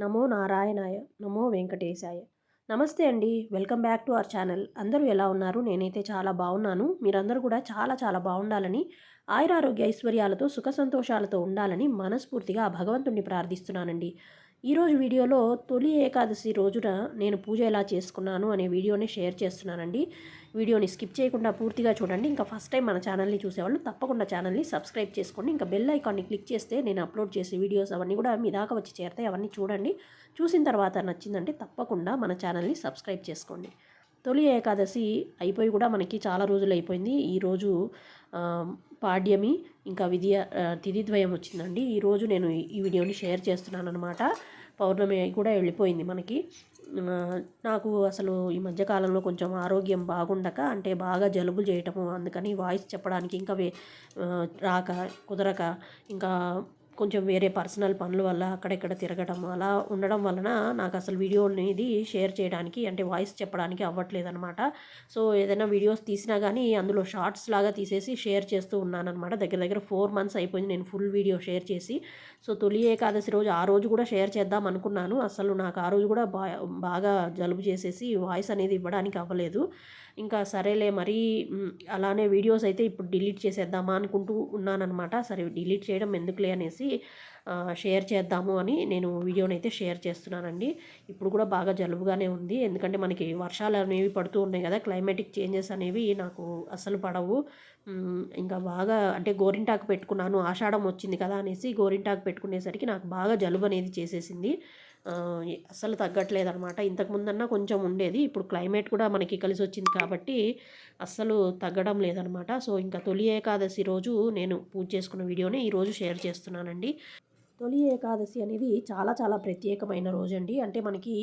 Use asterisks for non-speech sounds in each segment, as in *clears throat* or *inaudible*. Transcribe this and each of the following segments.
నమో నారాయణాయ నమో వెంకటేశాయ. నమస్తే అండి welcome back to our channel. అందరూ ఎలా ఉన్నారు? నేనైతే చాలా బాగున్నాను. మీరందరూ కూడా చాలా చాలా బాగుండాలని ఆయురారోగ్య ఐశ్వర్యాలతో సుఖ సంతోషాలతో ఉండాలని మనస్ఫూర్తిగా ఆ భగవంతుణ్ణి ప్రార్థిస్తున్నానండి. ఈరోజు వీడియోలో తొలి ఏకాదశి రోజున నేను పూజ ఎలా చేసుకున్నాను అనే వీడియోని షేర్ చేస్తున్నానండి. వీడియోని స్కిప్ చేయకుండా పూర్తిగా చూడండి. ఇంకా ఫస్ట్ టైం మన ఛానల్ని చూసేవాళ్ళు తప్పకుండా ఛానల్ని సబ్స్క్రైబ్ చేసుకోండి. ఇంకా బెల్ ఐకాన్ని క్లిక్ చేస్తే నేను అప్లోడ్ చేసే వీడియోస్ అవన్నీ కూడా మీ దాకా వచ్చి చేరతాయి. అవన్నీ చూడండి. చూసిన తర్వాత నచ్చిందంటే తప్పకుండా మన ఛానల్ని సబ్స్క్రైబ్ చేసుకోండి. తొలి ఏకాదశి అయిపోయి కూడా మనకి చాలా రోజులు అయిపోయింది. ఈరోజు పాడ్యమి ఇంకా విద్య తిథిద్వయం వచ్చిందండి. ఈరోజు నేను ఈ వీడియోని షేర్ చేస్తున్నాను అనమాట పౌర్ణమి కూడా వెళ్ళిపోయింది మనకి. నాకు అసలు ఈ మధ్యకాలంలో కొంచెం ఆరోగ్యం బాగుండక అంటే బాగా జలుబు చేయటము అందుకని వాయిస్ చెప్పడానికి ఇంకా రాక కుదరక ఇంకా కొంచెం వేరే పర్సనల్ పనుల వల్ల అక్కడెక్కడ తిరగడం అలా ఉండడం వలన నాకు అసలు వీడియో అనేది షేర్ చేయడానికి అంటే వాయిస్ చెప్పడానికి అవ్వట్లేదు అనమాట సో ఏదైనా వీడియోస్ తీసినా కానీ అందులో షార్ట్స్ లాగా తీసేసి షేర్ చేస్తూ ఉన్నానమాట దగ్గర దగ్గర ఫోర్ మంత్స్ అయిపోయింది నేను ఫుల్ వీడియో షేర్ చేసి. సో తొలి ఏకాదశి రోజు ఆ రోజు కూడా షేర్ చేద్దాం అనుకున్నాను. అసలు నాకు ఆ రోజు కూడా బాగా జలుబు చేసేసి వాయిస్ అనేది ఇవ్వడానికి అవ్వలేదు. ఇంకా సరేలే మరీ అలానే వీడియోస్ అయితే ఇప్పుడు డిలీట్ చేసేద్దామా అనుకుంటూ ఉన్నానమాట సరే డిలీట్ చేయడం ఎందుకులే అనేసి షేర్ చేద్దాము అని నేను వీడియోని అయితే షేర్ చేస్తున్నానండి. ఇప్పుడు కూడా బాగా జలుబుగానే ఉంది. ఎందుకంటే మనకి వర్షాలు అనేవి పడుతూ ఉన్నాయి కదా క్లైమేటిక్ చేంజెస్ అనేవి నాకు అసలు పడవు. ఇంకా బాగా అంటే గోరింటాకు పెట్టుకున్నాను. ఆషాఢం వచ్చింది కదా అనేసి గోరింటాకు పెట్టుకునేసరికి నాకు బాగా జలుబు అనేది చేసేసింది. అస్సలు తగ్గట్లేదనమాట ఇంతకుముందన్నా కొంచెం ఉండేది. ఇప్పుడు క్లైమేట్ కూడా మనకి కలిసి వచ్చింది కాబట్టి అస్సలు తగ్గడం లేదనమాట సో ఇంకా తొలి ఏకాదశి రోజు నేను పూజ చేసుకున్న వీడియోని ఈరోజు షేర్ చేస్తున్నానండి. తొలి ఏకాదశి అనేది చాలా చాలా ప్రత్యేకమైన రోజు అండి అంటే మనకి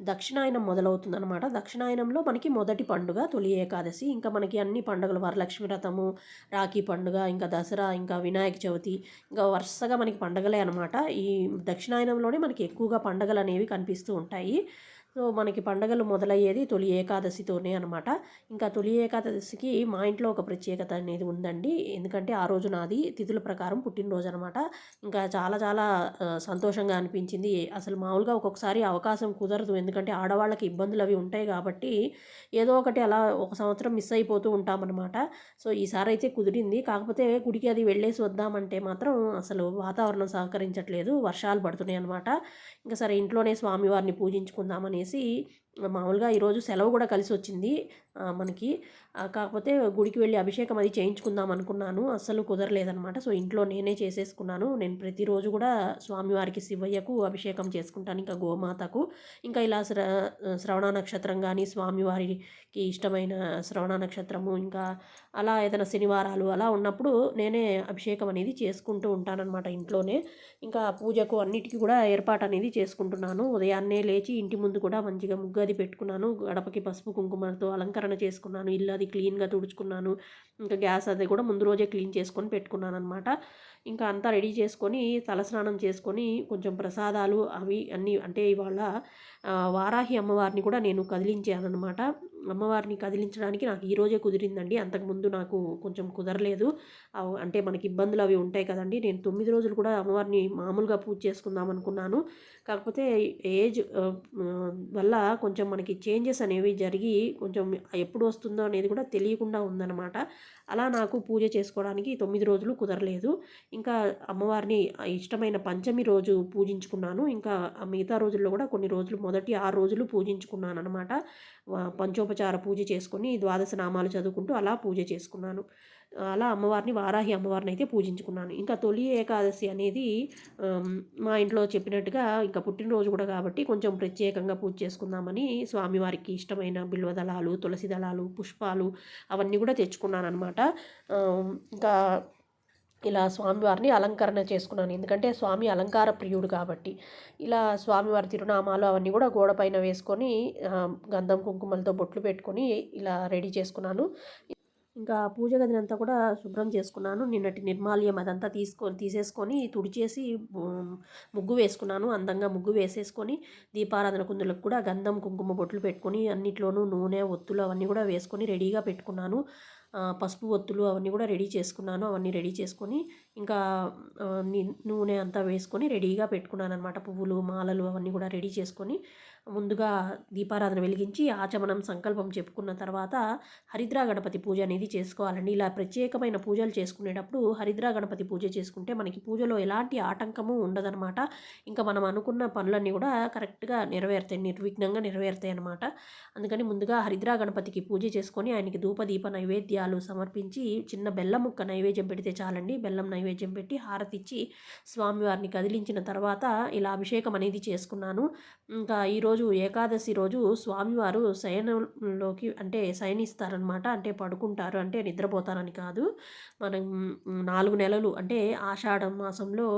దక్షిణాయనం మొదలవుతుంది అనమాట దక్షిణాయనంలో మనకి మొదటి పండుగ తొలి ఏకాదశి. ఇంకా మనకి అన్ని పండుగలు వరలక్ష్మి వ్రతము రాఖీ పండుగ ఇంకా దసరా ఇంకా వినాయక చవితి ఇంకా వరుసగా మనకి పండుగలే అనమాట ఈ దక్షిణాయనంలోనే మనకి ఎక్కువగా పండుగలు అనేవి కనిపిస్తూ ఉంటాయి. సో మనకి పండగలు మొదలయ్యేది తొలి ఏకాదశితోనే అనమాట ఇంకా తొలి ఏకాదశికి మా ఇంట్లో ఒక ప్రత్యేకత అనేది ఉందండి. ఎందుకంటే ఆ రోజు నాది తిథుల ప్రకారం పుట్టినరోజు అనమాట ఇంకా చాలా చాలా సంతోషంగా అనిపించింది. అసలు మామూలుగా ఒక్కొక్కసారి అవకాశం కుదరదు. ఎందుకంటే ఆడవాళ్ళకి ఇబ్బందులు అవి ఉంటాయి కాబట్టి ఏదో ఒకటి అలా ఒక సంవత్సరం మిస్ అయిపోతూ ఉంటామన్నమాట సో ఈసారి అయితే కుదిరింది. కాకపోతే గుడికి అది వెళ్ళేసి వద్దామంటే మాత్రం అసలు వాతావరణం సహకరించట్లేదు. వర్షాలు పడుతున్నాయి అనమాట ఇంకా సరే ఇంట్లోనే స్వామివారిని పూజించుకుందామని అనేసి మామూలుగా ఈరోజు సెలవు కూడా కలిసి వచ్చింది మనకి. కాకపోతే గుడికి వెళ్ళి అభిషేకం అది చేయించుకుందాం అనుకున్నాను. అస్సలు కుదరలేదనమాట సో ఇంట్లో నేనే చేసేసుకున్నాను. నేను ప్రతిరోజు కూడా స్వామివారికి శివయ్యకు అభిషేకం చేసుకుంటాను ఇంకా గోమాతకు. ఇంకా ఇలా శ్ర శ్రవణ నక్షత్రం కానీ స్వామివారికి ఇష్టమైన శ్రవణ నక్షత్రము ఇంకా అలా ఏదైనా శనివారాలు అలా ఉన్నప్పుడు నేనే అభిషేకం అనేది చేసుకుంటూ ఉంటానన్నమాట ఇంట్లోనే. ఇంకా పూజకు అన్నిటికీ కూడా ఏర్పాటు అనేది చేసుకుంటున్నాను. ఉదయాన్నే లేచి ఇంటి ముందు కూడా మంచిగా ముగ్గు అది పెట్టుకున్నాను. గడపకి పసుపు కుంకుమతో అలంకరణ చేసుకున్నాను. ఇల్లు అది క్లీన్గా తుడుచుకున్నాను. ఇంకా గ్యాస్ అది కూడా ముందు రోజే క్లీన్ చేసుకొని పెట్టుకున్నాను అనమాట ఇంకా అంతా రెడీ చేసుకొని తలస్నానం చేసుకొని కొంచెం ప్రసాదాలు అవి అన్నీ అంటే ఇవాళ వారాహి అమ్మవారిని కూడా నేను కదిలించాను అనమాట అమ్మవారిని కదిలించడానికి నాకు ఈరోజే కుదిరిందండి. అంతకుముందు నాకు కొంచెం కుదరలేదు. అంటే మనకి ఇబ్బందులు అవి ఉంటాయి కదండి. నేను తొమ్మిది రోజులు కూడా అమ్మవారిని మామూలుగా పూజ చేసుకుందాం అనుకున్నాను. కాకపోతే ఏజ్ వల్ల కొంచెం మనకి చేంజెస్ అనేవి జరిగి కొంచెం ఎప్పుడు వస్తుందో అనేది కూడా తెలియకుండా ఉందన్నమాట. అలా నాకు పూజ చేసుకోవడానికి తొమ్మిది రోజులు కుదరలేదు. ఇంకా అమ్మవారిని ఇష్టమైన పంచమి రోజు పూజించుకున్నాను. ఇంకా మిగతా రోజుల్లో కూడా కొన్ని రోజులు మొదటి ఆరు రోజులు పూజించుకున్నాను అనమాట పంచోపచార పూజ చేసుకొని ద్వాదశ నామాలు చదువుకుంటూ అలా పూజ చేసుకున్నాను. అలా అమ్మవారిని వారాహి అమ్మవారిని అయితే పూజించుకున్నాను. ఇంకా తొలి ఏకాదశి అనేది మా ఇంట్లో చెప్పినట్టుగా ఇంకా పుట్టినరోజు కూడా కాబట్టి కొంచెం ప్రత్యేకంగా పూజ చేసుకుందామని స్వామివారికి ఇష్టమైన బిల్వ దళాలు తులసి దళాలు పుష్పాలు అవన్నీ కూడా తెచ్చుకున్నాను అనమాట ఇంకా ఇలా స్వామివారిని అలంకరణ చేసుకున్నాను. ఎందుకంటే స్వామి అలంకార ప్రియుడు కాబట్టి. ఇలా స్వామివారి తిరునామాలు అవన్నీ కూడా గోడ పైన వేసుకొని గంధం కుంకుమలతో బొట్లు పెట్టుకొని ఇలా రెడీ చేసుకున్నాను. ఇంకా పూజ గదిని అంతా కూడా శుభ్రం చేసుకున్నాను. నిన్నటి నిర్మాల్యం అదంతా తీసుకొని తీసేసుకొని తుడిచేసి ముగ్గు వేసుకున్నాను. అందంగా ముగ్గు వేసేసుకొని దీపారాధన కుందులకు కూడా గంధం కుంకుమ బొట్లు పెట్టుకొని అన్నిట్లోనూ నూనె ఒత్తులు అవన్నీ కూడా వేసుకొని రెడీగా పెట్టుకున్నాను. పసుపు ఒత్తులు అవన్నీ కూడా రెడీ చేసుకున్నాను. అవన్నీ రెడీ చేసుకొని ఇంకా నూనె అంతా వేసుకొని రెడీగా పెట్టుకున్నాను అనమాట పువ్వులు మాలలు అవన్నీ కూడా రెడీ చేసుకొని ముందుగా దీపారాధన వెలిగించి ఆచమనం సంకల్పం చెప్పుకున్న తర్వాత హరిద్రా గణపతి పూజ అనేది చేసుకోవాలండి. ఇలా ప్రత్యేకమైన పూజలు చేసుకునేటప్పుడు హరిద్రా గణపతి పూజ చేసుకుంటే మనకి పూజలో ఎలాంటి ఆటంకము ఉండదన్నమాట. ఇంకా మనం అనుకున్న పనులన్నీ కూడా కరెక్ట్గా నెరవేరుతాయి నిర్విఘ్నంగా నెరవేరుతాయి అనమాట అందుకని ముందుగా హరిద్రా గణపతికి పూజ చేసుకొని ఆయనకి ధూపదీప నైవేద్యాలు సమర్పించి చిన్న బెల్లం ముక్క నైవేద్యం పెడితే చాలండి. బెల్లం నైవేద్యం పెట్టి హారతిచ్చి స్వామివారిని కదిలించిన తర్వాత ఇలా అభిషేకం అనేది చేసుకున్నాను. ఇంకా ఈరోజు ఏకాదశి రోజు స్వామివారు శయనంలోకి అంటే శయనిస్తారనమాట అంటే పడుకుంటారు. అంటే నిద్రపోతారని కాదు. మనం నాలుగు నెలలు అంటే ఆషాఢ మాసంలో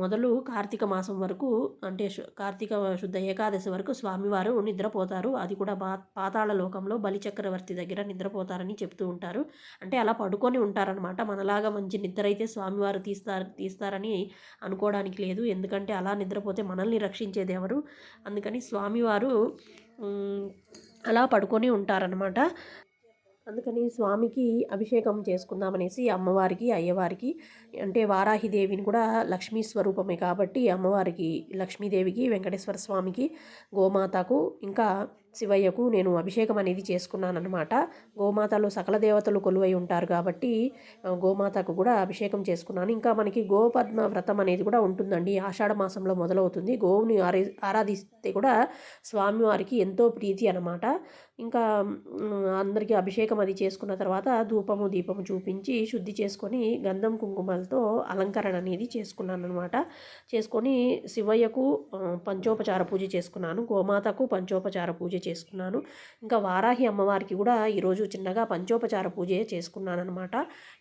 మొదలు కార్తీక మాసం వరకు అంటే కార్తీక శుద్ధ ఏకాదశి వరకు స్వామివారు నిద్రపోతారు. అది కూడా బా పాతాళ లోకంలో బలిచక్రవర్తి దగ్గర నిద్రపోతారని చెప్తూ ఉంటారు. అంటే అలా పడుకొని ఉంటారనమాట మనలాగా మంచి నిద్ర అయితే స్వామివారు తీస్తారు తీస్తారని అనుకోవడానికి లేదు. ఎందుకంటే అలా నిద్రపోతే మనల్ని రక్షించేది ఎవరు? అందుకని స్వామివారు అలా పడుకొని ఉంటారనమాట అందుకని స్వామికి అభిషేకం చేసుకుందామనేసి అమ్మవారికి అయ్యవారికి అంటే వారాహిదేవిని కూడా లక్ష్మీ స్వరూపమే కాబట్టి అమ్మవారికి లక్ష్మీదేవికి వెంకటేశ్వర స్వామికి గోమాతకు ఇంకా శివయ్యకు నేను అభిషేకం అనేది చేసుకున్నాను అనమాట గోమాతలో సకల దేవతలు కొలువై ఉంటారు కాబట్టి గోమాతకు కూడా అభిషేకం చేసుకున్నాను. ఇంకా మనకి గోపద్మ వ్రతం అనేది కూడా ఉంటుందండి. ఆషాఢ మాసంలో మొదలవుతుంది. గోవుని ఆరా ఆరాధిస్తే కూడా స్వామివారికి ఎంతో ప్రీతి అనమాట ఇంకా అందరికీ అభిషేకం అది చేసుకున్న తర్వాత ధూపము దీపము చూపించి శుద్ధి చేసుకొని గంధం కుంకుమలతో అలంకరణ అనేది చేసుకున్నాను అనమాట చేసుకొని శివయ్యకు పంచోపచార పూజ చేసుకున్నాను. గోమాతకు పంచోపచార పూజ చేసుకున్నాను. ఇంకా వారాహి అమ్మవారికి కూడా ఈరోజు చిన్నగా పంచోపచార పూజ చేసుకున్నాను అనమాట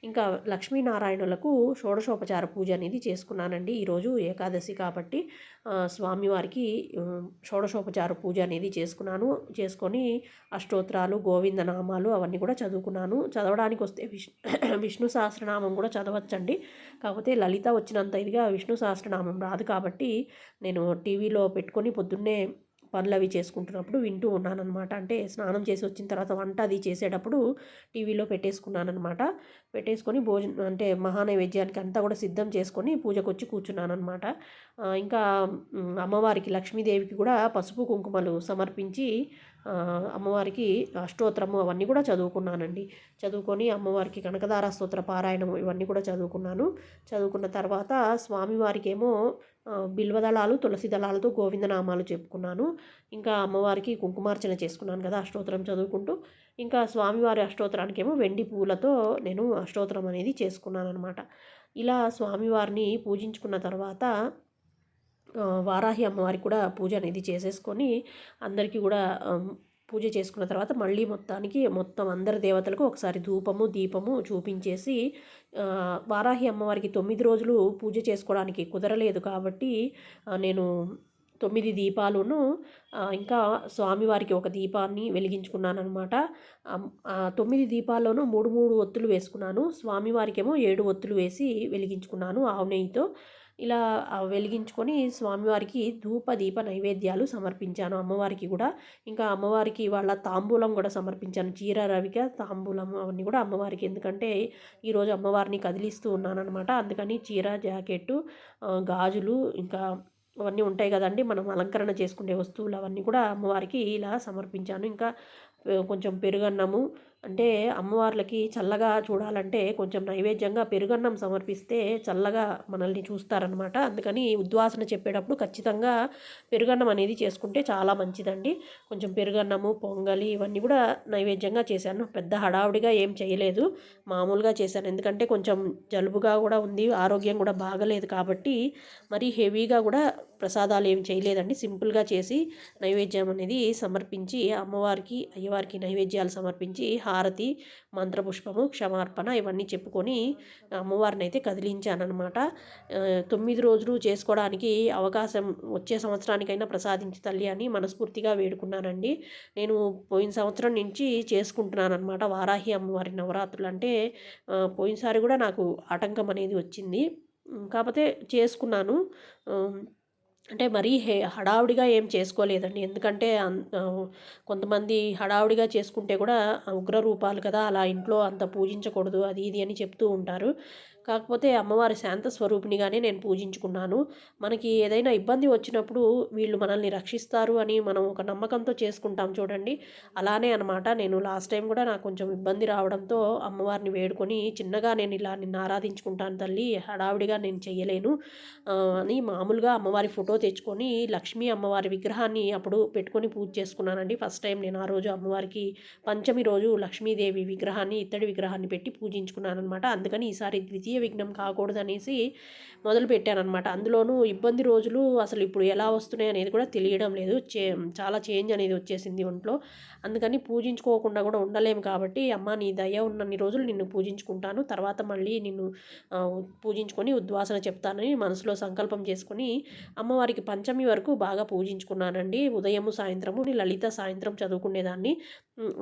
ఇంకా లక్ష్మీనారాయణులకు షోడశోపచార పూజ అనేది చేసుకున్నానండి. ఈరోజు ఏకాదశి కాబట్టి స్వామివారికి షోడశోపచార పూజ అనేది చేసుకున్నాను. చేసుకొని అష్టోత్తరాలు గోవింద నామాలు అవన్నీ కూడా చదువుకున్నాను. చదవడానికి వస్తే విష్ణు *clears throat* విష్ణు సహస్రనామం కూడా చదవచ్చండి. కాకపోతే లలిత వచ్చినంత ఇదిగా విష్ణు సహస్రనామం రాదు కాబట్టి నేను టీవీలో పెట్టుకొని పొద్దున్నే పనులు అవి చేసుకుంటున్నప్పుడు వింటూ ఉన్నానన్నమాట. అంటే స్నానం చేసి వచ్చిన తర్వాత వంట అది చేసేటప్పుడు టీవీలో పెట్టేసుకున్నానమాట పెట్టేసుకొని భోజనం అంటే మహానైవేద్యానికి అంతా కూడా సిద్ధం చేసుకొని పూజకు వచ్చి కూర్చున్నానమాట ఇంకా అమ్మవారికి లక్ష్మీదేవికి కూడా పసుపు కుంకుమలు సమర్పించి అమ్మవారికి అష్టోత్తరము అవన్నీ కూడా చదువుకున్నానండి. చదువుకొని అమ్మవారికి కనకదార స్తోత్ర పారాయణం ఇవన్నీ కూడా చదువుకున్నాను. చదువుకున్న తర్వాత స్వామివారికి ఏమో బిల్వదళాలు తులసి దళాలతో గోవిందనామాలు చెప్పుకున్నాను. ఇంకా అమ్మవారికి కుంకుమార్చన చేసుకున్నాను కదా అష్టోత్తరం చదువుకుంటూ. ఇంకా స్వామివారి అష్టోత్తరానికేమో వెండి పూలతో నేను అష్టోత్తరం అనేది చేసుకున్నాను అనమాట ఇలా స్వామివారిని పూజించుకున్న తర్వాత వారాహి అమ్మవారికి కూడా పూజ అనేది చేసేసుకొని అందరికీ కూడా పూజ చేసుకున్న తర్వాత మళ్ళీ మొత్తానికి మొత్తం అందరి దేవతలకు ఒకసారి ధూపము దీపము చూపించేసి వారాహి అమ్మవారికి తొమ్మిది రోజులు పూజ చేసుకోవడానికి కుదరలేదు కాబట్టి నేను తొమ్మిది దీపాలను ఇంకా స్వామివారికి ఒక దీపాన్ని వెలిగించుకున్నాను అనమాట తొమ్మిది దీపాల్లోనూ మూడు మూడు ఒత్తులు వేసుకున్నాను. స్వామివారికేమో ఏడు ఒత్తులు వేసి వెలిగించుకున్నాను ఆవు నెయ్యితో. ఇలా వెలిగించుకొని స్వామివారికి ధూప దీప నైవేద్యాలు సమర్పించాను. అమ్మవారికి కూడా ఇంకా అమ్మవారికి వాళ్ళ తాంబూలం కూడా సమర్పించాను. చీర రవిక తాంబూలం అవన్నీ కూడా అమ్మవారికి. ఎందుకంటే ఈరోజు అమ్మవారిని కదిలిస్తూ ఉన్నానమాట అందుకని చీర జాకెట్టు గాజులు ఇంకా అవన్నీ ఉంటాయి కదండి. మనం అలంకరణ చేసుకునే వస్తువులు అవన్నీ కూడా అమ్మవారికి ఇలా సమర్పించాను. ఇంకా కొంచెం పెరుగన్నము అంటే అమ్మవార్లకి చల్లగా చూడాలంటే కొంచెం నైవేద్యంగా పెరుగన్నం సమర్పిస్తే చల్లగా మనల్ని చూస్తారనమాట అందుకని ఉద్వాసన చెప్పేటప్పుడు ఖచ్చితంగా పెరుగన్నం అనేది చేసుకుంటే చాలా మంచిదండి. కొంచెం పెరుగన్నము పొంగలి ఇవన్నీ కూడా నైవేద్యంగా చేశాను. పెద్ద హడావుడిగా ఏం చేయలేదు. మామూలుగా చేశాను. ఎందుకంటే కొంచెం జలుబుగా కూడా ఉంది ఆరోగ్యం కూడా బాగలేదు కాబట్టి మరీ హెవీగా కూడా ప్రసాదాలు ఏం చేయలేదండి. సింపుల్గా చేసి నైవేద్యం అనేది సమర్పించి అమ్మవారికి అయ్యవారికి నైవేద్యాలు సమర్పించి హారతి మంత్రపుష్పము క్షమార్పణ ఇవన్నీ చెప్పుకొని అమ్మవారిని అయితే కదిలించానమాట తొమ్మిది రోజులు చేసుకోవడానికి అవకాశం వచ్చే సంవత్సరానికైనా ప్రసాదించి తల్లి అని మనస్ఫూర్తిగా వేడుకున్నానండి. నేను పోయిన సంవత్సరం నుంచి చేసుకుంటున్నాను అనమాట వారాహి అమ్మవారి నవరాత్రులు. అంటే పోయినసారి కూడా నాకు ఆటంకం అనేది వచ్చింది కాకపోతే చేసుకున్నాను. అంటే మరీ హే హడావుడిగా ఏం చేసుకోలేదండి. ఎందుకంటే కొంతమంది హడావుడిగా చేసుకుంటే కూడా ఉగ్ర రూపాలు కదా అలా ఇంట్లో అంత పూజించకూడదు అది ఇది అని చెప్తూ ఉంటారు. కాకపోతే అమ్మవారి శాంత స్వరూపిణిగానే నేను పూజించుకున్నాను. మనకి ఏదైనా ఇబ్బంది వచ్చినప్పుడు వీళ్ళు మనల్ని రక్షిస్తారు అని మనం ఒక నమ్మకంతో చేసుకుంటాం చూడండి. అలానే అనమాట నేను లాస్ట్ టైం కూడా నాకు కొంచెం ఇబ్బంది రావడంతో అమ్మవారిని వేడుకొని చిన్నగా నేను ఇలా నిన్ను ఆరాధించుకుంటాను తల్లి హడావిడిగా నేను చేయలేను అని మామూలుగా అమ్మవారి ఫోటో తెచ్చుకొని లక్ష్మీ అమ్మవారి విగ్రహాన్ని అప్పుడు పెట్టుకొని పూజ చేసుకున్నానండి. ఫస్ట్ టైం నేను ఆ రోజు అమ్మవారికి పంచమి రోజు లక్ష్మీదేవి విగ్రహాన్ని ఇత్తడి విగ్రహాన్ని పెట్టి పూజించుకున్నాను అనమాట అందుకని ఈసారి ద్వితీయ విఘ్నం కాకూడదనేసి మొదలు పెట్టానమాట అందులోనూ ఇబ్బంది రోజులు అసలు ఇప్పుడు ఎలా వస్తున్నాయి అనేది కూడా తెలియడం లేదు. చే చాలా చేంజ్ అనేది వచ్చేసింది ఒంట్లో. అందుకని పూజించుకోకుండా కూడా ఉండలేము కాబట్టి అమ్మ నీ దయ ఉన్నన్ని రోజులు నిన్ను పూజించుకుంటాను. తర్వాత మళ్ళీ నిన్ను పూజించుకొని ఉద్వాసన చెప్తానని మనసులో సంకల్పం చేసుకుని అమ్మవారికి పంచమి వరకు బాగా పూజించుకున్నానండి. ఉదయము సాయంత్రము లలిత సాయంత్రం చదువుకునేదాన్ని.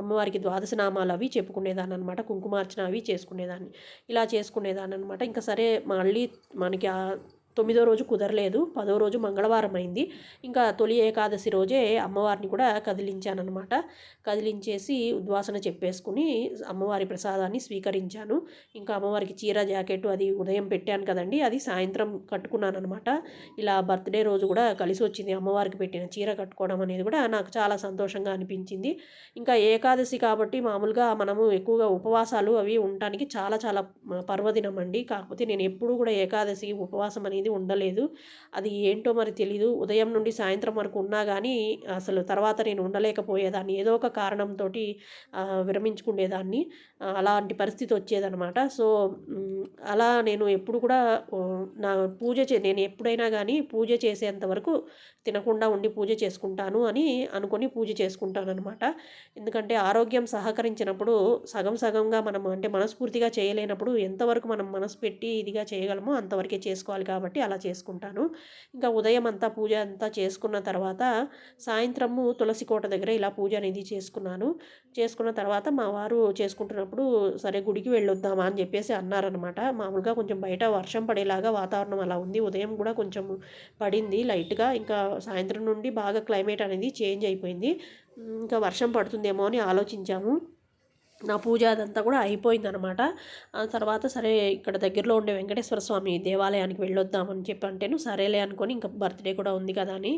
అమ్మవారికి ద్వాదశ నామాలు అవి చెప్పుకునేదాన్ని అనమాట కుంకుమార్చన అవి చేసుకునేదాన్ని. ఇలా చేసుకునేదాన్ని. అనమాట. ఇంకా సరే మళ్ళీ మనకి తొమ్మిదో రోజు కుదరలేదు. పదో రోజు మంగళవారం అయింది. ఇంకా తొలి ఏకాదశి రోజే అమ్మవారిని కూడా కదిలించానమాట కదిలించేసి ఉద్వాసన చెప్పేసుకుని అమ్మవారి ప్రసాదాన్ని స్వీకరించాను. ఇంకా అమ్మవారికి చీర జాకెట్ అది ఉదయం పెట్టాను కదండి. అది సాయంత్రం కట్టుకున్నాను అనమాట ఇలా బర్త్డే రోజు కూడా కలిసి వచ్చింది అమ్మవారికి పెట్టిన చీర కట్టుకోవడం అనేది కూడా నాకు చాలా సంతోషంగా అనిపించింది. ఇంకా ఏకాదశి కాబట్టి మామూలుగా మనము ఎక్కువగా ఉపవాసాలు అవి ఉండటానికి చాలా చాలా పర్వదినం అండి. కాకపోతే నేను ఎప్పుడూ కూడా ఏకాదశి ఉపవాసం అనేది అనేది ఉండలేదు. అది ఏంటో మరి తెలీదు. ఉదయం నుండి సాయంత్రం వరకు ఉన్నా కానీ అసలు తర్వాత నేను ఉండలేకపోయేదాన్ని. ఏదో ఒక కారణంతో విరమించుకునేదాన్ని. అలాంటి పరిస్థితి వచ్చేదనమాట సో అలా నేను ఎప్పుడు కూడా నా పూజ చే నేను ఎప్పుడైనా కానీ పూజ చేసేంత వరకు తినకుండా ఉండి పూజ చేసుకుంటాను అని అనుకొని పూజ చేసుకుంటాను అనమాట ఎందుకంటే ఆరోగ్యం సహకరించినప్పుడు సగం సగంగా మనం అంటే మనస్ఫూర్తిగా చేయలేనప్పుడు ఎంతవరకు మనం మనసు పెట్టి ఇదిగా చేయగలమో అంతవరకే చేసుకోవాలి కాబట్టి అలా చేసుకుంటాను. ఇంకా ఉదయం అంతా పూజ అంతా చేసుకున్న తర్వాత సాయంత్రము తులసి కోట దగ్గర ఇలా పూజ అనేది చేసుకున్నాను. చేసుకున్న తర్వాత మా వారు చేసుకుంటున్నప్పుడు సరే గుడికి వెళ్ళొద్దామా అని చెప్పేసి అన్నారనమాట. మామూలుగా కొంచెం బయట వర్షం పడేలాగా వాతావరణం అలా ఉంది. ఉదయం కూడా కొంచెం పడింది లైట్గా. ఇంకా సాయంత్రం నుండి బాగా క్లైమేట్ అనేది చేంజ్ అయిపోయింది. ఇంకా వర్షం పడుతుందేమో అని ఆలోచించాము. నా పూజ అదంతా కూడా అయిపోయిందనమాట. ఆ తర్వాత సరే ఇక్కడ దగ్గరలో ఉండే వెంకటేశ్వర స్వామి దేవాలయానికి వెళ్ళొద్దామని చెప్పి అంటేను సరేలే అనుకొని ఇంకా బర్త్డే కూడా ఉంది కదా అని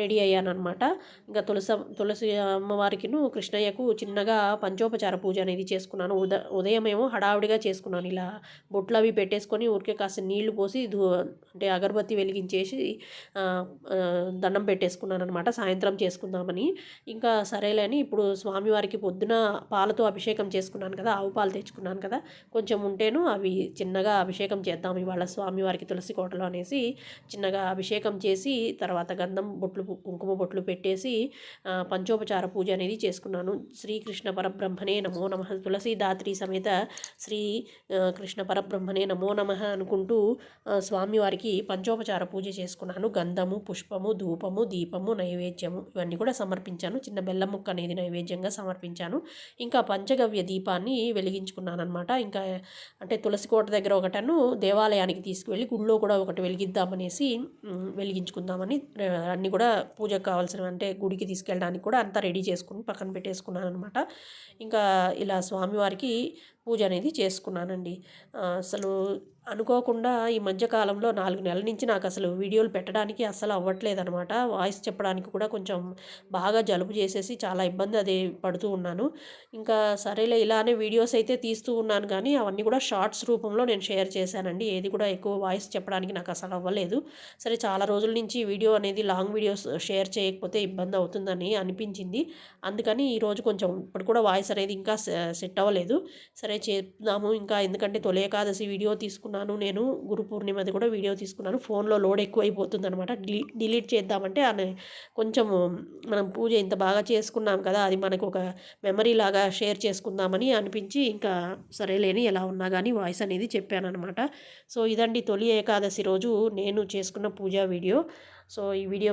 రెడీ అయ్యానమాట ఇంకా తులసి తులసి అమ్మవారికిను కృష్ణయ్యకు చిన్నగా పంచోపచార పూజ అనేది చేసుకున్నాను. ఉద ఉదయం ఏమో హడావుడిగా చేసుకున్నాను. ఇలా బొట్లు అవి పెట్టేసుకొని ఊరికే కాస్త నీళ్ళు పోసి అంటే అగరబత్తి వెలిగించేసి దండం పెట్టేసుకున్నాను అనమాట సాయంత్రం చేసుకుందామని. ఇంకా సరేలే అని ఇప్పుడు స్వామివారికి పొద్దున పాలతో అభిషేకం అభిషేకం చేసుకున్నాను కదా ఆవు పాలు తెచ్చుకున్నాను కదా కొంచెం ఉంటేను అవి చిన్నగా అభిషేకం చేద్దాం ఇవాళ స్వామివారికి తులసి కోటలో అనేసి చిన్నగా అభిషేకం చేసి తర్వాత గంధం బొట్లు కుంకుమ బొట్లు పెట్టేసి పంచోపచార పూజ అనేది చేసుకున్నాను. శ్రీకృష్ణ పరబ్రహ్మనే నమో నమ. తులసి దాత్రి సమేత శ్రీ కృష్ణ పరబ్రహ్మనే నమో నమ అనుకుంటూ స్వామివారికి పంచోపచార పూజ చేసుకున్నాను. గంధము పుష్పము ధూపము దీపము నైవేద్యము ఇవన్నీ కూడా సమర్పించాను. చిన్న బెల్లం ముక్క అనేది నైవేద్యంగా సమర్పించాను. ఇంకా పంచగవ్య కర్తవ్య దీపాన్ని వెలిగించుకున్నానమాట ఇంకా అంటే తులసి కోట దగ్గర ఒకటను దేవాలయానికి తీసుకువెళ్ళి గుళ్ళో కూడా ఒకటి వెలిగిద్దామనేసి వెలిగించుకుందామని అన్నీ కూడా పూజకు కావాల్సినవి అంటే గుడికి తీసుకెళ్ళడానికి కూడా అంతా రెడీ చేసుకుని పక్కన పెట్టేసుకున్నాను అనమాట ఇంకా ఇలా స్వామివారికి పూజ అనేది చేసుకున్నానండి. అసలు అనుకోకుండా ఈ మధ్యకాలంలో నాలుగు నెలల నుంచి నాకు అసలు వీడియోలు పెట్టడానికి అస్సలు అవ్వట్లేదనమాట వాయిస్ చెప్పడానికి కూడా కొంచెం బాగా జలుబు చేసేసి చాలా ఇబ్బంది అది పడుతూ ఉన్నాను. ఇంకా సరేలే ఇలానే వీడియోస్ అయితే తీస్తూ ఉన్నాను కానీ అవన్నీ కూడా షార్ట్స్ రూపంలో నేను షేర్ చేశానండి. ఏది కూడా ఎక్కువ వాయిస్ చెప్పడానికి నాకు అసలు అవ్వలేదు. సరే చాలా రోజుల నుంచి వీడియో అనేది లాంగ్ వీడియోస్ షేర్ చేయకపోతే ఇబ్బంది అవుతుందని అనిపించింది. అందుకని ఈరోజు కొంచెం ఇప్పుడు కూడా వాయిస్ అనేది ఇంకా సెట్ అవ్వలేదు. సరే చేద్దాము. ఇంకా ఎందుకంటే తొలి ఏకాదశి వీడియో తీసుకున్నాను నేను. గురు పూర్ణిమది కూడా వీడియో తీసుకున్నాను. ఫోన్లో లోడ్ ఎక్కువైపోతుంది అనమాట డిలీట్ చేద్దామంటే అని కొంచెం మనం పూజ ఇంత బాగా చేసుకున్నాం కదా అది మనకు ఒక మెమరీ లాగా షేర్ చేసుకుందామని అనిపించి ఇంకా సరేలేని ఎలా ఉన్నా కానీ వాయిస్ అనేది చెప్పాను అనమాట సో ఇదండి తొలి ఏకాదశి రోజు నేను చేసుకున్న పూజా వీడియో. సో ఈ వీడియో